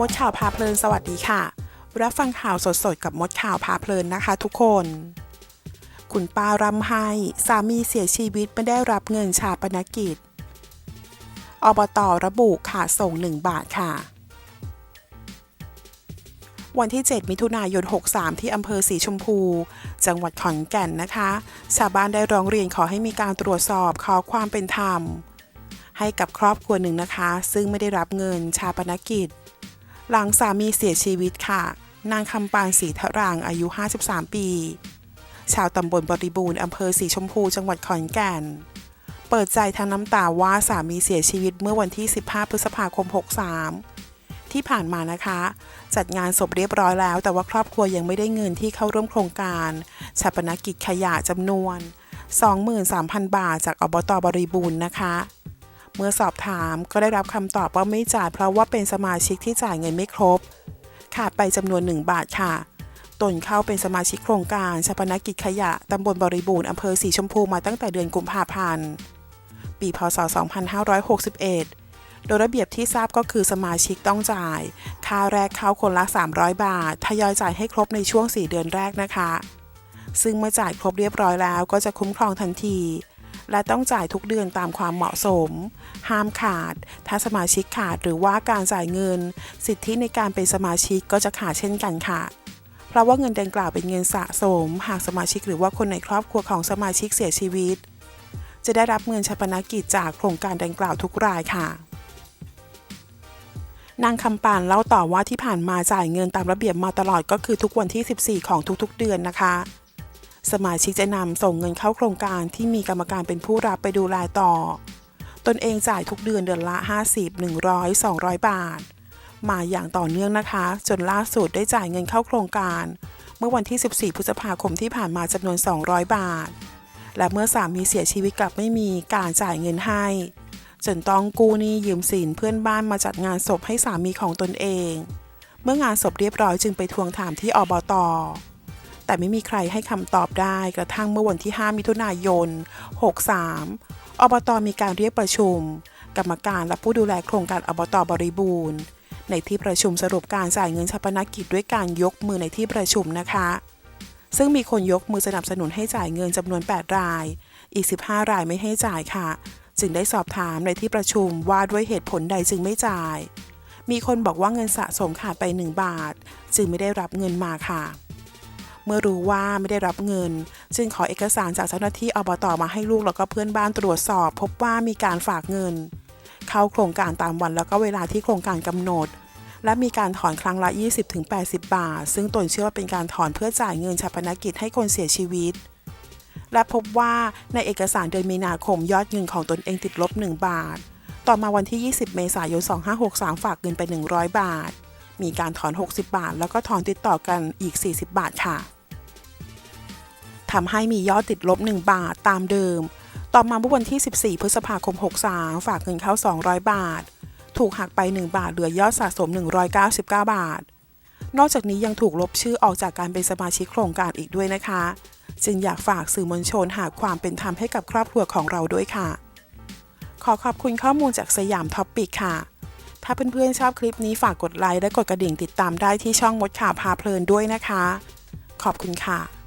มดข่าวพาเพลินสวัสดีค่ะ รับฟังข่าวสดๆ กับมดข่าวพาเพลินนะคะทุกคน คุณป้ารำไห้สามีเสียชีวิตไม่ได้รับเงินชาปนกิจ อบตระบุขาดส่ง 1 บาทค่ะ วันที่ 7 มิถุนายน 63 ที่อำเภอสีชมพู จังหวัดขอนแก่นนะคะ ชาวบ้านได้ร้องเรียนขอให้มีการตรวจสอบขอความเป็นธรรม ให้กับครอบครัวหนึ่งนะคะ ซึ่งไม่ได้รับเงินชาปนกิจ หลังสามีเสียชีวิตค่ะ นางคำปานศรีทะรางอายุ 53 ปี ชาวตำบลบริบูรณ์อำเภอสีชมพูจังหวัดขอนแก่น เปิดใจทางน้ำตาว่าสามีเสียชีวิตเมื่อวันที่ 15 พฤษภาคม 63 ที่ผ่านมานะคะ จัดงานศพเรียบร้อยแล้ว แต่ว่าครอบครัวยังไม่ได้เงินที่เข้าร่วมโครงการชาปนกิจขยะจำนวน 23,000 บาทจากอบตบริบูรณ์นะคะ เมื่อสอบถามก็ได้รับคำตอบว่าไม่จ่ายเพราะว่าเป็นสมาชิกที่จ่ายเงินไม่ครบ ขาดไปจำนวน 1 บาทค่ะ ตนเข้าเป็นสมาชิกโครงการชาปนกิจขยะตำบลบริบูรณ์อำเภอสีชมพูมาตั้งแต่เดือนกุมภาพันธ์ ปีพศ 2561 โดยระเบียบที่ทราบก็คือสมาชิกต้องจ่าย ค่าแรกเข้าคนละ 300 บาท ทยอยจ่ายให้ครบในช่วง 4 เดือนแรกนะคะ ซึ่งเมื่อจ่ายครบเรียบร้อยแล้วก็จะคุ้มครองทันที และต้องจ่ายทุกเดือนตามความเหมาะสม ห้ามขาด ถ้าสมาชิกขาดหรือว่าการจ่ายเงิน สิทธิในการเป็นสมาชิกก็จะขาดเช่นกันค่ะเพราะว่าเงินดังกล่าวเป็นเงินสะสม หากสมาชิกหรือว่าคนในครอบครัวของสมาชิกเสียชีวิต จะได้รับเงินชาปนกิจจากโครงการดังกล่าวทุกรายค่ะ นางคำปานเล่าต่อว่าที่ผ่านมาจ่ายเงินตามระเบียบมาตลอดก็คือทุกวันที่ 14 ของทุกๆ เดือนนะคะ สมาชิกจะนำส่งเงินเข้าโครงการที่มีกรรมการเป็นผู้รับไปดูแลต่อ ตนเองจ่ายทุกเดือนเดือนละ 50 100 200 บาท มาอย่างต่อเนื่องนะคะ จนล่าสุดได้จ่ายเงินเข้าโครงการ เมื่อวันที่ 14 พฤษภาคมที่ผ่านมาจำนวน 200 บาท และเมื่อสามีเสียชีวิตกลับไม่มีการจ่ายเงินให้ จนต้องกู้หนี้ยืมสินเพื่อนบ้านมาจัดงานศพให้สามีของตนเอง เมื่องานศพเรียบร้อยจึงไปทวงถามที่อบต แต่ไม่มีใครให้คำตอบได้กระทั่งเมื่อวันที่ 5 มิถุนายน 63 อบตมีการเรียกประชุม กรรมการและผู้ดูแลโครงการอบตบริบูรณ์ ในที่ประชุมสรุปการจ่ายเงินชาปนกิจด้วยการยกมือในที่ประชุมนะคะ ซึ่งมีคนยกมือสนับสนุนให้จ่ายเงินจำนวน 8 ราย อีก 15 รายไม่ให้จ่ายค่ะ จึงได้สอบถามในที่ประชุมว่าด้วยเหตุผลใดจึงไม่จ่าย มีคนบอกว่าเงินสะสมขาดไป 1 บาท จึงไม่ได้รับเงินมาค่ะ เมื่อรู้ว่าไม่ได้รับเงิน จึงขอเอกสารจากเจ้าหน้าที่อบตมาให้ลูกแล้วก็เพื่อนบ้านตรวจสอบ พบว่ามีการฝากเงิน เข้าโครงการตามวันแล้วก็เวลาที่โครงการกำหนด และมีการถอนครั้งละ 20-80 บาท ซึ่งตนเชื่อว่าเป็นการถอนเพื่อจ่ายเงินชาปนกิจให้คนเสียชีวิตและพบว่าในเอกสารเดือนมีนาคมยอดเงินของตนเองติดลบ 1 บาท ต่อมาวันที่ 20 เมษายน 2563 ฝากเงินไป 100 บาท มีการถอน 60 บาท แล้วก็ถอนติดต่อกันอีก 40 บาทค่ะ ทำให้มียอดติดลบ 1 บาทตามเดิม ต่อมาเมื่อวันที่ 14 พฤษภาคม 63 ฝากเงินเข้า 200 บาท ถูกหักไป 1 บาทเหลือยอดสะสม 199 บาท นอกจากนี้ยังถูกลบชื่อออกจากการเป็นสมาชิกโครงการอีกด้วยนะคะ จึงอยากฝากสื่อมวลชนหาความเป็นธรรมให้กับครอบครัวของเราด้วยค่ะ ขอขอบคุณข้อมูลจากสยามท็อปปิกค่ะถ้าเพื่อนๆชอบคลิปนี้ฝากกดไลค์และกดกระดิ่งติดตามได้ที่ช่องมดข่าวพาเพลินด้วยนะคะ ขอบคุณค่ะ